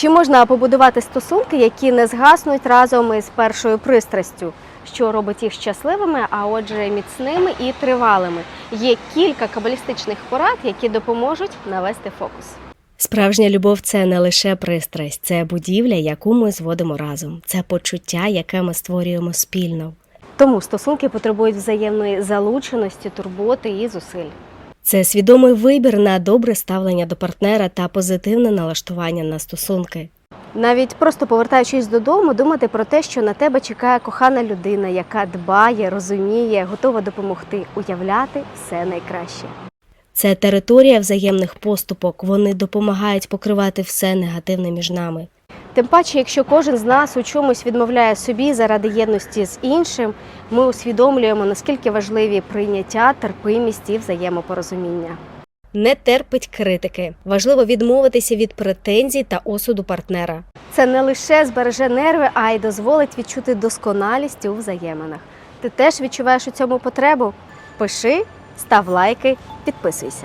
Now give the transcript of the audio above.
Чи можна побудувати стосунки, які не згаснуть разом із першою пристрастю, що робить їх щасливими, а отже, міцними і тривалими? Є кілька кабалістичних порад, які допоможуть навести фокус. Справжня любов це не лише пристрасть, це будівля, яку ми зводимо разом, це почуття, яке ми створюємо спільно. Тому стосунки потребують взаємної залученості, турботи і зусиль. Це свідомий вибір на добре ставлення до партнера та позитивне налаштування на стосунки. Навіть просто повертаючись додому, думати про те, що на тебе чекає кохана людина, яка дбає, розуміє, готова допомогти, уявляти все найкраще. Це територія взаємних поступок. Вони допомагають покривати все негативне між нами. Тим паче, якщо кожен з нас у чомусь відмовляє собі заради єдності з іншим, ми усвідомлюємо, наскільки важливі прийняття, терпимість і взаємопорозуміння. Не терпить критики. Важливо відмовитися від претензій та осуду партнера. Це не лише збереже нерви, а й дозволить відчути досконалість у взаєминах. Ти теж відчуваєш у цьому потребу? Пиши, став лайки, підписуйся.